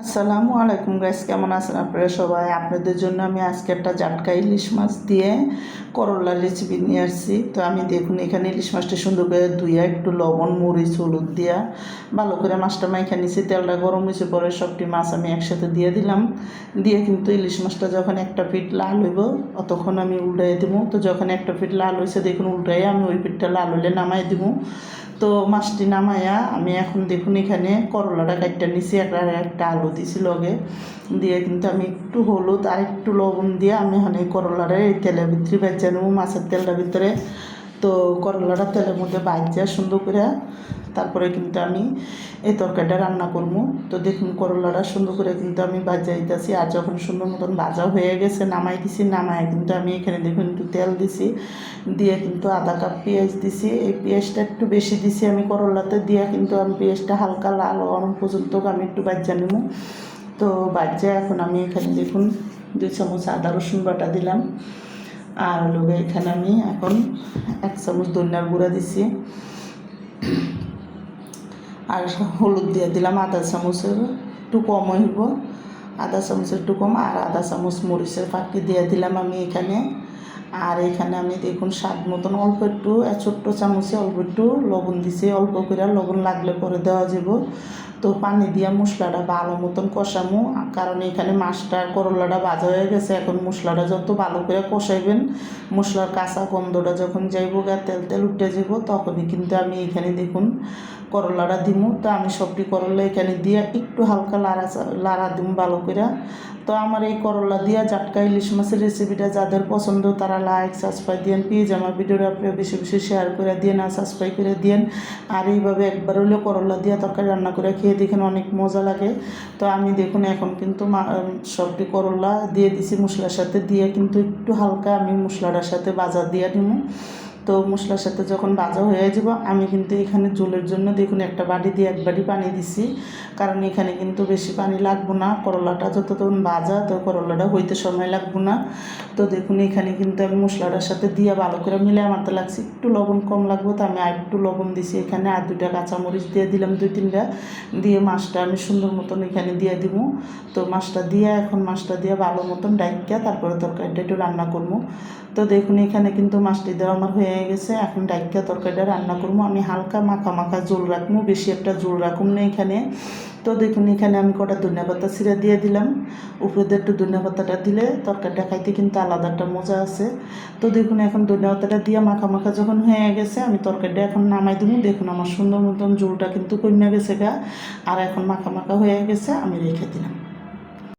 আসসালামু আলাইকুম গাইস কেমন আছেন আপনারা সবাই? আপনাদের জন্য আমি আজকে একটা জাটকা ইলিশ মাছ দিয়ে করলার রেসিপি নিয়ে আসছি। তো আমি দেখুন, এখানে ইলিশ মাছটা সুন্দর করে ধুয়ে একটু লবণ, মরিচ, হলুদ দিয়া ভালো করে মাছটা মাইখা নিছি। তেলটা গরম হয়েছে পরে সবটি মাছ আমি একসাথে দিয়ে দিলাম। দিয়ে কিন্তু ইলিশ মাছটা যখন একটা ফিট লাল হইব, ততক্ষণ আমি উল্টাই দিব তো যখন একটা ফিট লাল হয়েছে দেখুন উল্টাই আমি ওই ফিটটা লাল হলে নামাই দিব তো মাছটি নামাইয়া আমি এখন দেখুন, এখানে করলাটা কাটটা নিছি, একটা একটা আলু দিছি লগে। দিয়ে কিন্তু আমি একটু হলুদ আর একটু লবণ দিয়ে আমি এই করলাটা এই তেলের ভিতরে বেঁচে নেব, মাছের তেলটার ভিতরে। তো করলাটা তেলের মধ্যে বাজিয়া সুন্দর করে। তারপরে কিন্তু আমি এই তরকারিটা রান্না করব। তো দেখুন, করলাটা সুন্দর করে কিন্তু আমি বাজিয়ে দিতেছি। আর যখন সুন্দর মতন ভাজা হয়ে গেছে, নামাই দিছি নামায় কিন্তু আমি এখানে দেখুন একটু তেল দিছি, দিয়ে কিন্তু আধা কাপ পেঁয়াজ দিছি। এই পেঁয়াজটা একটু বেশি দিছি আমি করলাতে, দিয়ে কিন্তু আমি পেঁয়াজটা হালকা লাল গরম পর্যন্ত আমি একটু বাজ্যা নেব। তো বাজ্যা এখন আমি এখানে দেখুন দুই চামচ আদা রসুন বাটা দিলাম। আর লোকে এখানে আমি এখন এক চামচ ধনিয়ার গুঁড়া দিছি। আর হলুদ দিয়ে দিলাম আধা চামচের একটু কম হইব। আধা চামচের একটু কম আর আধা চামচ মরিচের ফাঁকি দিয়ে দিলাম আমি এখানে। আর এখানে আমি দেখুন স্বাদ মতন অল্প একটু ছোট্ট চামচে অল্প একটু লবণ দিছি। অল্প করে লবণ লাগলে পরে দেওয়া যাব তো পানি দিয়া মশলাটা ভালো মতন কষামু। কারণ এখানে মাছটা করলাটা ভাজা হয়ে গেছে। এখন মশলাটা যত ভালো করে কষাইবেন, মশলার কাঁচা গন্ধটা যখন যাইব গা, তেল তেল উঠে যাব তখনই কিন্তু আমি এখানে দেখুন করলাটা দিমু, তো আমি সবটি করলা এখানে দিয়ে একটু হালকা লাড়া লাড়া দিম ভালো করে তো আমার এই করলা দিয়া জাটকা ইলিশ মাছের রেসিপিটা যাদের পছন্দ তারা লাইক সাবস্ক্রাইব দিয়েন প্লিজ আমার ভিডিওটা আপনি বেশি বেশি শেয়ার করে দিয়েন আর সাবস্ক্রাইব করে দিয়েন। আর এইভাবে একবার হলেও করলা দিয়া তরকারি রান্না করে খেয়ে দেখেন অনেক মজা লাগে। তো আমি দেখুন এখন কিন্তু সবটি করলা দিয়ে দিছি মশলার সাথে, দিয়ে কিন্তু একটু হালকা আমি মশলাটার সাথে বাজার দিয়ে নিব তো মশলার সাথে যখন ভাজা হয়ে যাব, আমি কিন্তু এখানে জলের জন্য দেখুন একটা বাটি দিয়ে এক বাটি পানি দিছি। কারণ এখানে কিন্তু বেশি পানি লাগবো না, করলাটা যতক্ষণ ভাজা তো করলাটা হইতে সময় লাগবো না। তো দেখুন এখানে কিন্তু আমি মশলাটার সাথে দিয়ে ভালো করে মিলে আমার তো লাগছে একটু লবণ কম লাগবো, তো আমি আর একটু লবণ দিছি এখানে আর দুটা কাঁচামরিচ দিয়ে দিলাম, দুই তিনটা। দিয়ে মাছটা আমি সুন্দর মতন এখানে দিয়ে দিব। তো মাছটা দিয়ে, এখন মাছটা দিয়ে ভালো মতন ডাইকা, তারপরে তরকারিটা একটু রান্না করব। তো দেখুন এখানে কিন্তু মাছটি দেওয়া আমার হয়ে গেছে, এখন ডাইকা তরকারিটা রান্না করব। আমি হালকা মাখা মাখা জোল রাখব, বেশি একটা জোল রাখুন না এখানে। তো দেখুন, এখানে আমি কটা ধনিয়া পাতা দিয়ে দিলাম। উপরে একটু ধনিয়া পাতাটা দিলে তরকারিটা খাইতে কিন্তু আলাদা একটা মজা আছে। তো দেখুন, এখন ধনিয়া পাতাটা দিয়ে মাখা মাখা যখন হয়ে গেছে, আমি তরকারিটা এখন নামাই দেবো। দেখুন, আমার সুন্দর মতন জোলটা কিন্তু কমে গেছে গা। আর এখন মাখা মাখা হয়ে গেছে, আমি রেখে দিলাম।